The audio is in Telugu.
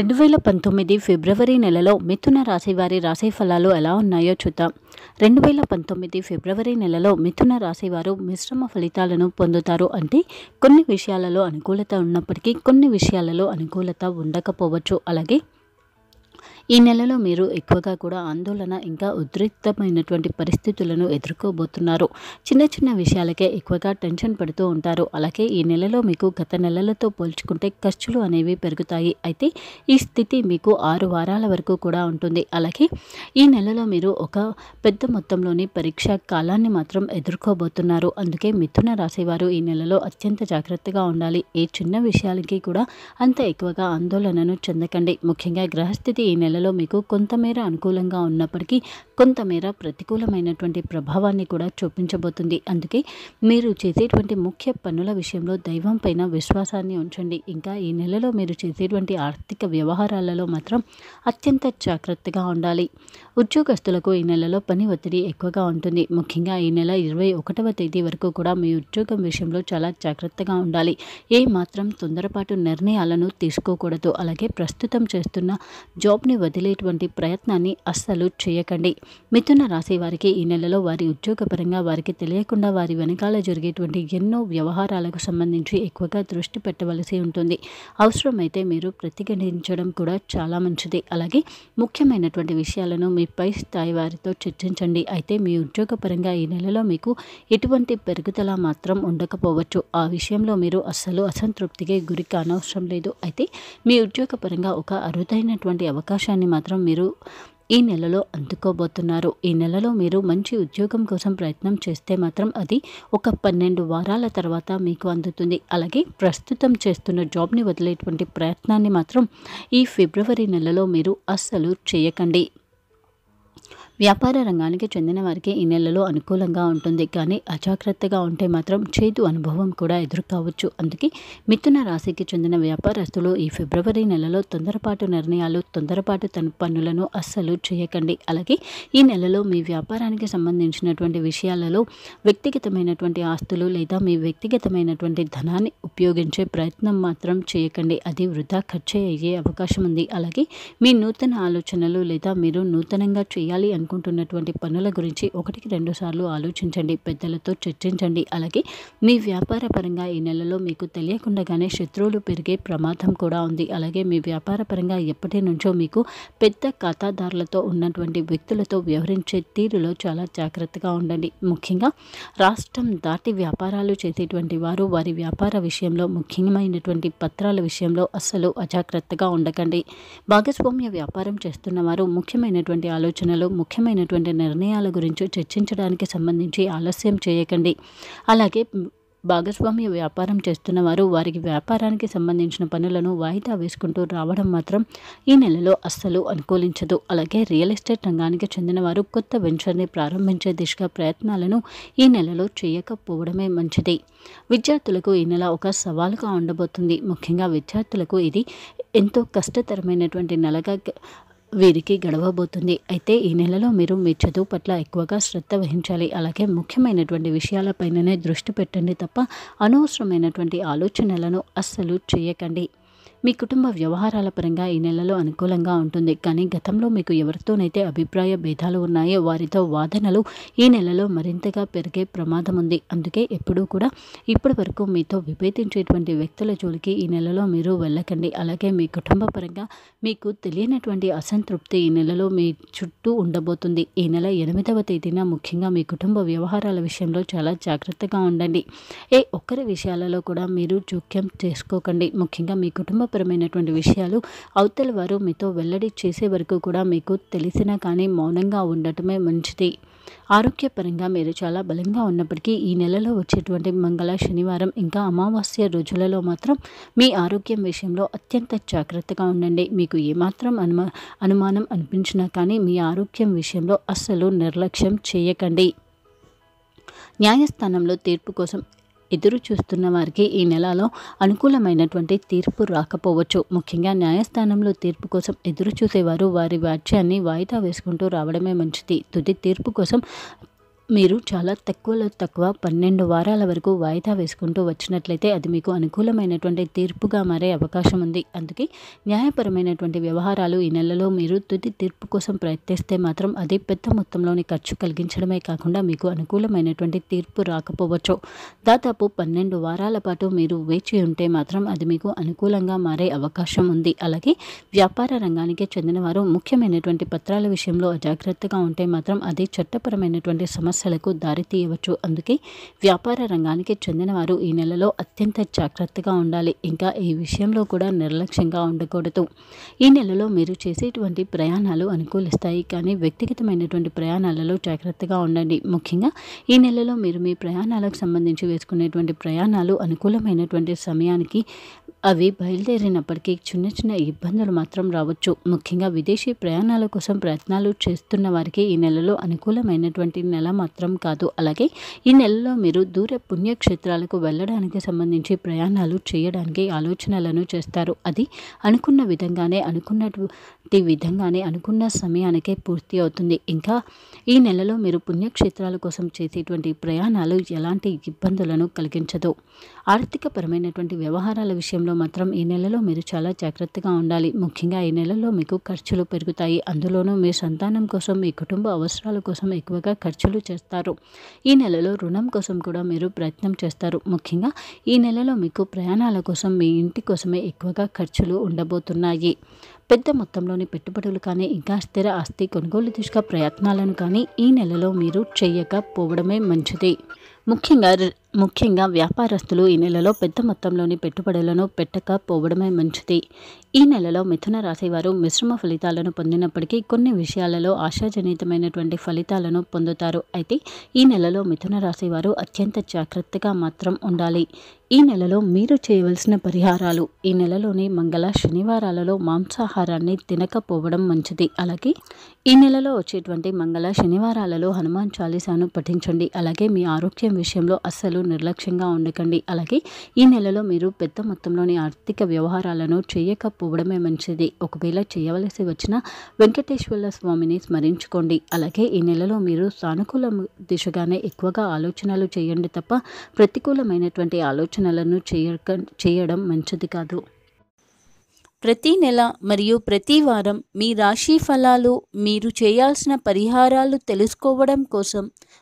రెండు వేల పంతొమ్మిది ఫిబ్రవరి నెలలో మిథున రాశి వారి రాశి ఫలాలు ఎలా ఉన్నాయో చూద్దాం. రెండు వేల పంతొమ్మిది ఫిబ్రవరి నెలలో మిథున రాశి వారు మిశ్రమ ఫలితాలను పొందుతారు అంటే కొన్ని విషయాలలో అనుకూలత ఉన్నప్పటికీ కొన్ని విషయాలలో అనుకూలత ఉండకపోవచ్చు. అలాగే ఈ నెలలో మీరు ఎక్కువగా కూడా ఆందోళన ఇంకా ఉద్రిక్తమైనటువంటి పరిస్థితులను ఎదుర్కోబోతున్నారు. చిన్న చిన్న విషయాలకే ఎక్కువగా టెన్షన్ పడుతూ ఉంటారు. అలాగే ఈ నెలలో మీకు గత నెలలతో పోల్చుకుంటే ఖర్చులు అనేవి పెరుగుతాయి. అయితే ఈ స్థితి మీకు ఆరు వారాల వరకు కూడా ఉంటుంది. అలాగే ఈ నెలలో మీరు ఒక పెద్ద మొత్తంలోని పరీక్ష కాలాన్ని మాత్రం ఎదుర్కోబోతున్నారు. అందుకే మిథున రాశి వారు ఈ నెలలో అత్యంత జాగ్రత్తగా ఉండాలి. ఏ చిన్న విషయాలకి కూడా అంత ఎక్కువగా ఆందోళనను చెందకండి. ముఖ్యంగా గ్రహస్థితి ఈ నెల నెలలో మీకు కొంతమేర అనుకూలంగా ఉన్నప్పటికీ కొంతమేర ప్రతికూలమైనటువంటి ప్రభావాన్ని కూడా చూపించబోతుంది. అందుకే మీరు చేసేటువంటి ముఖ్య పనుల విషయంలో దైవం పైన విశ్వాసాన్ని ఉంచండి. ఇంకా ఈ నెలలో మీరు చేసేటువంటి ఆర్థిక వ్యవహారాలలో మాత్రం అత్యంత జాగ్రత్తగా ఉండాలి. ఉద్యోగస్తులకు ఈ నెలలో పని ఒత్తిడి ఎక్కువగా ఉంటుంది. ముఖ్యంగా ఈ నెల ఇరవై ఒకటవ తేదీ వరకు కూడా మీ ఉద్యోగం విషయంలో చాలా జాగ్రత్తగా ఉండాలి. ఏ మాత్రం తొందరపాటు నిర్ణయాలను తీసుకోకూడదు. అలాగే ప్రస్తుతం చేస్తున్న జాబ్ని వదిలేటువంటి ప్రయత్నాన్ని అస్సలు చేయకండి. మిథున రాశి వారికి ఈ నెలలో వారి ఉద్యోగపరంగా వారికి తెలియకుండా వారి వెనకాల జరిగేటువంటి ఎన్నో వ్యవహారాలకు సంబంధించి ఎక్కువగా దృష్టి పెట్టవలసి ఉంటుంది. అవసరమైతే మీరు ప్రతిఘటించడం కూడా చాలా మంచిది. అలాగే ముఖ్యమైనటువంటి విషయాలను మీ పై స్థాయి వారితో చర్చించండి. అయితే మీ ఉద్యోగపరంగా ఈ నెలలో మీకు ఎటువంటి పెరుగుదల మాత్రం ఉండకపోవచ్చు. ఆ విషయంలో మీరు అస్సలు అసంతృప్తికి గురి కానవసరం లేదు. అయితే మీ ఉద్యోగపరంగా ఒక అరుదైనటువంటి అవకాశం అవకాశాన్ని మాత్రం మీరు ఈ నెలలో అందుకోబోతున్నారు. ఈ నెలలో మీరు మంచి ఉద్యోగం కోసం ప్రయత్నం చేస్తే మాత్రం అది ఒక పన్నెండు వారాల తర్వాత మీకు అందుతుంది. అలాగే ప్రస్తుతం చేస్తున్న జాబ్ని వదిలేటువంటి ప్రయత్నాన్ని మాత్రం ఈ ఫిబ్రవరి నెలలో మీరు అస్సలు చేయకండి. వ్యాపార రంగానికి చెందిన వారికి ఈ నెలలో అనుకూలంగా ఉంటుంది. కానీ అజాగ్రత్తగా ఉంటే మాత్రం చేదు అనుభవం కూడా ఎదురు కావచ్చు అందుకే మిథున రాశికి చెందిన వ్యాపారస్తులు ఈ ఫిబ్రవరి నెలలో తొందరపాటు నిర్ణయాలు తొందరపాటు తన పనులను అస్సలు చేయకండి. అలాగే ఈ నెలలో మీ వ్యాపారానికి సంబంధించినటువంటి విషయాలలో వ్యక్తిగతమైనటువంటి ఆస్తులు లేదా మీ వ్యక్తిగతమైనటువంటి ధనాన్ని ఉపయోగించే ప్రయత్నం మాత్రం చేయకండి. అది వృధా ఖర్చు అయ్యే అవకాశం ఉంది. అలాగే మీ నూతన ఆలోచనలు లేదా మీరు నూతనంగా చేయాలి అనుకుంటున్నటువంటి పనుల గురించి ఒకటికి రెండు సార్లు ఆలోచించండి పెద్దలతో చర్చించండి. అలాగే మీ వ్యాపార పరంగా ఈ నెలలో మీకు తెలియకుండానే శత్రువులు పెరిగే ప్రమాదం కూడా ఉంది. అలాగే మీ వ్యాపార పరంగా ఎప్పటి నుంచో మీకు పెద్ద ఖాతాదారులతో ఉన్నటువంటి వ్యక్తులతో వ్యవహరించే తీరులో చాలా జాగ్రత్తగా ఉండండి. ముఖ్యంగా రాష్ట్రం దాటి వ్యాపారాలు చేసేటువంటి వారు వారి వ్యాపార విషయంలో ముఖ్యమైనటువంటి పత్రాల విషయంలో అస్సలు అజాగ్రత్తగా ఉండకండి. భాగస్వామ్య వ్యాపారం చేస్తున్న వారు ముఖ్యమైనటువంటి ఆలోచనలు ముఖ్య ముఖ్యమైనటువంటి నిర్ణయాల గురించి చర్చించడానికి సంబంధించి ఆలస్యం చేయకండి. అలాగే భాగస్వామ్య వ్యాపారం చేస్తున్న వారు వారికి వ్యాపారానికి సంబంధించిన పనులను వాయిదా వేసుకుంటూ రావడం మాత్రం ఈ నెలలో అస్సలు అనుకూలించదు. అలాగే రియల్ ఎస్టేట్ రంగానికి చెందిన వారు కొత్త వెంచర్ని ప్రారంభించే దిశగా ప్రయత్నాలను ఈ నెలలో చేయకపోవడమే మంచిది. విద్యార్థులకు ఈ నెల ఒక సవాలుగా ఉండబోతుంది. ముఖ్యంగా విద్యార్థులకు ఇది ఎంతో కష్టతరమైనటువంటి నెలగా వీరికి గడవబోతుంది. అయితే ఈ నెలలో మీరు మీ చదువు పట్ల ఎక్కువగా శ్రద్ధ వహించాలి. అలాగే ముఖ్యమైనటువంటి విషయాలపైననే దృష్టి పెట్టండి తప్ప అనవసరమైనటువంటి ఆలోచనలను అస్సలు చేయకండి. మీ కుటుంబ వ్యవహారాల పరంగా ఈ నెలలో అనుకూలంగా ఉంటుంది. కానీ గతంలో మీకు ఎవరితోనైతే అభిప్రాయ భేదాలు ఉన్నాయో వారితో వాదనలు ఈ నెలలో మరింతగా పెరిగే ప్రమాదం ఉంది. అందుకే ఎప్పుడూ కూడా ఇప్పటి వరకు మీతో విభేదించేటువంటి వ్యక్తుల జోలికి ఈ నెలలో మీరు వెళ్ళకండి. అలాగే మీ కుటుంబ పరంగా మీకు తెలియనటువంటి అసంతృప్తి ఈ నెలలో మీ చుట్టూ ఉండబోతుంది. ఈ నెల ఎనిమిదవ తేదీన ముఖ్యంగా మీ కుటుంబ వ్యవహారాల విషయంలో చాలా జాగ్రత్తగా ఉండండి. ఏ ఒక్కరి విషయాలలో కూడా మీరు జోక్యం చేసుకోకండి. ముఖ్యంగా మీ కుటుంబ కుటుంబపరమైనటువంటి విషయాలు అవతల వారు మీతో వెల్లడి చేసే వరకు కూడా మీకు తెలిసినా కానీ మౌనంగా ఉండటమే మంచిది. ఆరోగ్యపరంగా మీరు చాలా బలంగా ఉన్నప్పటికీ ఈ నెలలో వచ్చేటువంటి మంగళ శనివారం ఇంకా అమావాస్య రోజులలో మాత్రం మీ ఆరోగ్యం విషయంలో అత్యంత జాగ్రత్తగా ఉండండి. మీకు ఏమాత్రం అనుమా అనుమానం అనిపించినా కానీ మీ ఆరోగ్యం విషయంలో అస్సలు నిర్లక్ష్యం చేయకండి. న్యాయస్థానంలో తీర్పు కోసం ఎదురు చూస్తున్న వారికి ఈ నెలలో అనుకూలమైనటువంటి తీర్పు రాకపోవచ్చు. ముఖ్యంగా న్యాయస్థానంలో తీర్పు కోసం ఎదురు చూసేవారు వారి వ్యాజ్యాన్ని వాయిదా వేసుకుంటూ రావడమే మంచిది. తుది తీర్పు కోసం మీరు చాలా తక్కువలో తక్కువ పన్నెండు వారాల వరకు వాయిదా వేసుకుంటూ వచ్చినట్లయితే అది మీకు అనుకూలమైనటువంటి తీర్పుగా మారే అవకాశం ఉంది. అందుకే న్యాయపరమైనటువంటి వ్యవహారాలు ఈ నెలలో మీరు తుది తీర్పు కోసం ప్రయత్నిస్తే మాత్రం అది పెద్ద మొత్తంలోని ఖర్చు కలిగించడమే కాకుండా మీకు అనుకూలమైనటువంటి తీర్పు రాకపోవచ్చు. దాదాపు పన్నెండు వారాల పాటు మీరు వేచి ఉంటే మాత్రం అది మీకు అనుకూలంగా మారే అవకాశం ఉంది. అలాగే వ్యాపార రంగానికి చెందిన వారు ముఖ్యమైనటువంటి పత్రాల విషయంలో అజాగ్రత్తగా ఉంటే మాత్రం అది చట్టపరమైనటువంటి సమస్య సమస్యలకు దారితీయవచ్చు అందుకే వ్యాపార రంగానికి చెందిన వారు ఈ నెలలో అత్యంత జాగ్రత్తగా ఉండాలి. ఇంకా ఈ విషయంలో కూడా నిర్లక్ష్యంగా ఉండకూడదు. ఈ నెలలో మీరు చేసేటువంటి ప్రయాణాలు అనుకూలిస్తాయి. కానీ వ్యక్తిగతమైనటువంటి ప్రయాణాలలో జాగ్రత్తగా ఉండండి. ముఖ్యంగా ఈ నెలలో మీరు మీ ప్రయాణాలకు సంబంధించి వేసుకునేటువంటి ప్రయాణాలు అనుకూలమైనటువంటి సమయానికి అవి బయలుదేరినప్పటికీ చిన్న చిన్న ఇబ్బందులు మాత్రం రావచ్చు. ముఖ్యంగా విదేశీ ప్రయాణాల కోసం ప్రయత్నాలు చేస్తున్న వారికి ఈ నెలలో అనుకూలమైనటువంటి నెల మాత్రం కాదు. అలాగే ఈ నెలలో మీరు దూర పుణ్యక్షేత్రాలకు వెళ్ళడానికి సంబంధించి ప్రయాణాలు చేయడానికి ఆలోచనలను చేస్తారు. అది అనుకున్న విధంగానే ఈ విధంగానే అనుకున్న సమయానికే పూర్తి అవుతుంది. ఇంకా ఈ నెలలో మీరు పుణ్యక్షేత్రాల కోసం చేసేటువంటి ప్రయాణాలు ఎలాంటి ఇబ్బందులను కలిగించదు. ఆర్థికపరమైనటువంటి వ్యవహారాల విషయంలో మాత్రం ఈ నెలలో మీరు చాలా జాగ్రత్తగా ఉండాలి. ముఖ్యంగా ఈ నెలలో మీకు ఖర్చులు పెరుగుతాయి. అందులోనూ మీ సంతానం కోసం మీ కుటుంబ అవసరాల కోసం ఎక్కువగా ఖర్చులు చేస్తారు. ఈ నెలలో రుణం కోసం కూడా మీరు ప్రయత్నం చేస్తారు. ముఖ్యంగా ఈ నెలలో మీకు ప్రయాణాల కోసం మీ ఇంటి కోసమే ఎక్కువగా ఖర్చులు ఉండబోతున్నాయి. పెద్ద మొత్తంలో మొత్తంలోని పెట్టుబడులు కానీ ఇంకా స్థిర ఆస్తి కొనుగోలు దిశగా ప్రయత్నాలను కానీ ఈ నెలలో మీరు చేయకపోవడమే మంచిది. ముఖ్యంగా ముఖ్యంగా వ్యాపారస్తులు ఈ నెలలో పెద్ద మొత్తంలోని పెట్టుబడులను పెట్టకపోవడమే మంచిది. ఈ నెలలో మిథున రాశి వారు మిశ్రమ ఫలితాలను పొందినప్పటికీ కొన్ని విషయాలలో ఆశాజనితమైనటువంటి ఫలితాలను పొందుతారు. అయితే ఈ నెలలో మిథున రాశి వారు అత్యంత జాగ్రత్తగా మాత్రం ఉండాలి. ఈ నెలలో మీరు చేయవలసిన పరిహారాలు ఈ నెలలోని మంగళ శనివారాలలో మాంసాహారాన్ని తినకపోవడం మంచిది. అలాగే ఈ నెలలో వచ్చేటువంటి మంగళ శనివారాలలో హనుమాన్ చాలీసాను పఠించండి. అలాగే మీ ఆరోగ్యం విషయంలో అస్సలు నిర్లక్ష్యంగా ఉండకండి. అలాగే ఈ నెలలో మీరు పెద్ద మొత్తంలోని ఆర్థిక వ్యవహారాలను చేయకపోవడమే మంచిది. ఒకవేళ చేయవలసి వచ్చిన వెంకటేశ్వర స్వామిని స్మరించుకోండి. అలాగే ఈ నెలలో మీరు సానుకూల దిశగానే ఎక్కువగా ఆలోచనలు చేయండి తప్ప ప్రతికూలమైనటువంటి ఆలోచనలను చేయక చేయడం మంచిది కాదు. ప్రతి నెల మరియు ప్రతి వారం మీ రాశి ఫలాలు మీరు చేయాల్సిన పరిహారాలు తెలుసుకోవడం కోసం